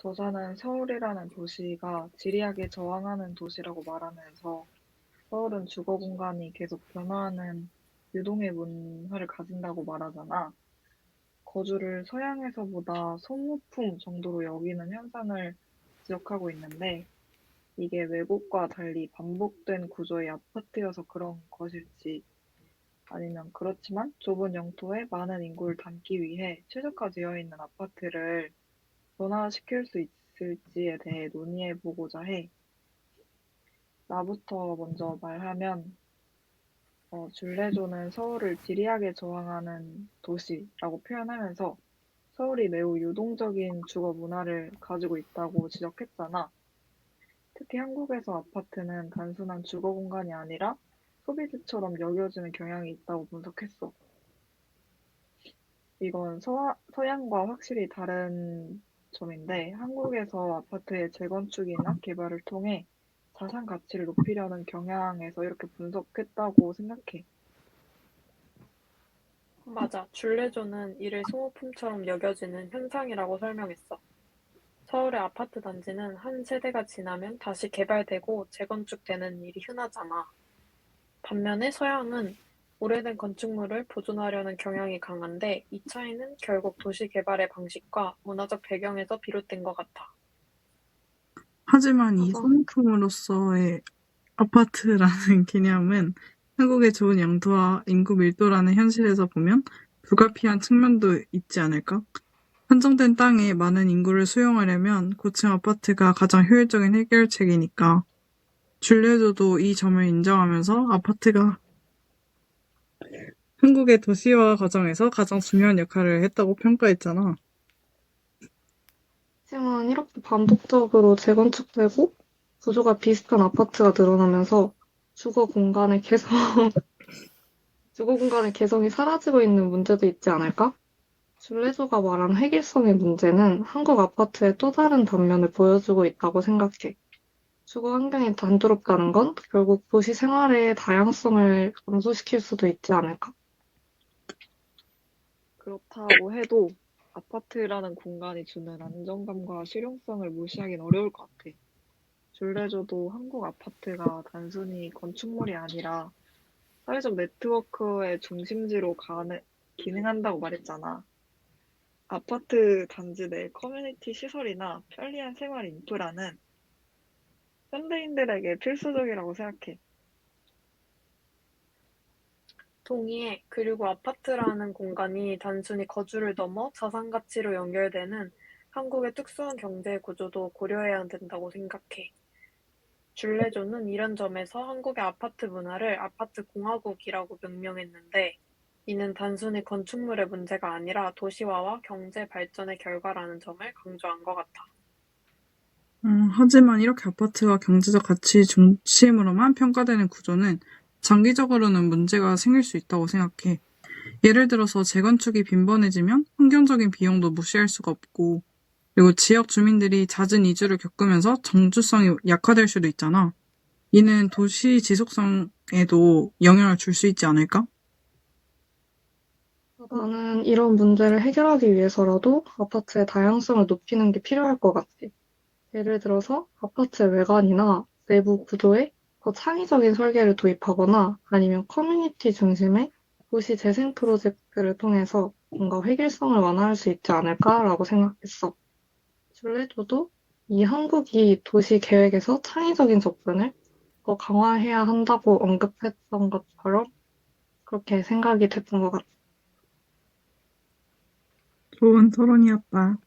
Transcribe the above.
저자는 서울이라는 도시가 지리학에 저항하는 도시라고 말하면서 서울은 주거 공간이 계속 변화하는 유동의 문화를 가진다고 말하잖아. 거주를 서양에서보다 소모품 정도로 여기는 현상을 지적하고 있는데 이게 외국과 달리 반복된 구조의 아파트여서 그런 것일지 아니면 그렇지만 좁은 영토에 많은 인구를 담기 위해 최적화되어 있는 아파트를 변화시킬 수 있을지에 대해 논의해 보고자 해. 나부터 먼저 말하면 어, 줄레조는 서울을 지리하게 저항하는 도시라고 표현하면서 서울이 매우 유동적인 주거 문화를 가지고 있다고 지적했잖아. 특히 한국에서 아파트는 단순한 주거 공간이 아니라 소비지처럼 여겨지는 경향이 있다고 분석했어. 이건 서, 서양과 확실히 다른 점인데 한국에서 아파트의 재건축이나 개발을 통해 자산 가치를 높이려는 경향에서 이렇게 분석했다고 생각해. 맞아. 줄레조는 이를 소모품처럼 여겨지는 현상이라고 설명했어. 서울의 아파트 단지는 한 세대가 지나면 다시 개발되고 재건축되는 일이 흔하잖아. 반면에 서양은 오래된 건축물을 보존하려는 경향이 강한데 이 차이는 결국 도시 개발의 방식과 문화적 배경에서 비롯된 것 같아. 하지만 이 맞아. 소모품으로서의 아파트라는 개념은 한국의 좋은 영토와 인구 밀도라는 현실에서 보면 불가피한 측면도 있지 않을까? 한정된 땅에 많은 인구를 수용하려면 고층 아파트가 가장 효율적인 해결책이니까 줄레조도 이 점을 인정하면서 아파트가 한국의 도시화 과정에서 가장 중요한 역할을 했다고 평가했잖아. 하지만 이렇게 반복적으로 재건축되고 구조가 비슷한 아파트가 늘어나면서 주거 공간의 개성, 주거 공간의 개성이 사라지고 있는 문제도 있지 않을까? 줄레조가 말한 획일성의 문제는 한국 아파트의 또 다른 단면을 보여주고 있다고 생각해. 주거 환경이 단조롭다는 건 결국 도시 생활의 다양성을 감소시킬 수도 있지 않을까? 그렇다고 해도 아파트라는 공간이 주는 안정감과 실용성을 무시하긴 어려울 것 같아. 줄레조도 한국 아파트가 단순히 건축물이 아니라 사회적 네트워크의 중심지로 가는, 기능한다고 말했잖아. 아파트 단지 내 커뮤니티 시설이나 편리한 생활 인프라는 현대인들에게 필수적이라고 생각해. 동의해. 그리고 아파트라는 공간이 단순히 거주를 넘어 자산 가치로 연결되는 한국의 특수한 경제 구조도 고려해야 된다고 생각해. 줄레조는 이런 점에서 한국의 아파트 문화를 아파트 공화국이라고 명명했는데 이는 단순히 건축물의 문제가 아니라 도시화와 경제 발전의 결과라는 점을 강조한 것 같아. 음, 하지만 이렇게 아파트가 경제적 가치 중심으로만 평가되는 구조는 장기적으로는 문제가 생길 수 있다고 생각해. 예를 들어서 재건축이 빈번해지면 환경적인 비용도 무시할 수가 없고, 그리고 지역 주민들이 잦은 이주를 겪으면서 정주성이 약화될 수도 있잖아. 이는 도시 지속성에도 영향을 줄 수 있지 않을까? 나는 이런 문제를 해결하기 위해서라도 아파트의 다양성을 높이는 게 필요할 것 같아. 예를 들어서 아파트의 외관이나 내부 구조에 더 창의적인 설계를 도입하거나 아니면 커뮤니티 중심의 도시 재생 프로젝트를 통해서 뭔가 획일성을 완화할 수 있지 않을까라고 생각했어. 줄레조도 이 한국이 도시 계획에서 창의적인 접근을 더 강화해야 한다고 언급했던 것처럼 그렇게 생각이 됐던 것 같아. 좋은 토론이었다.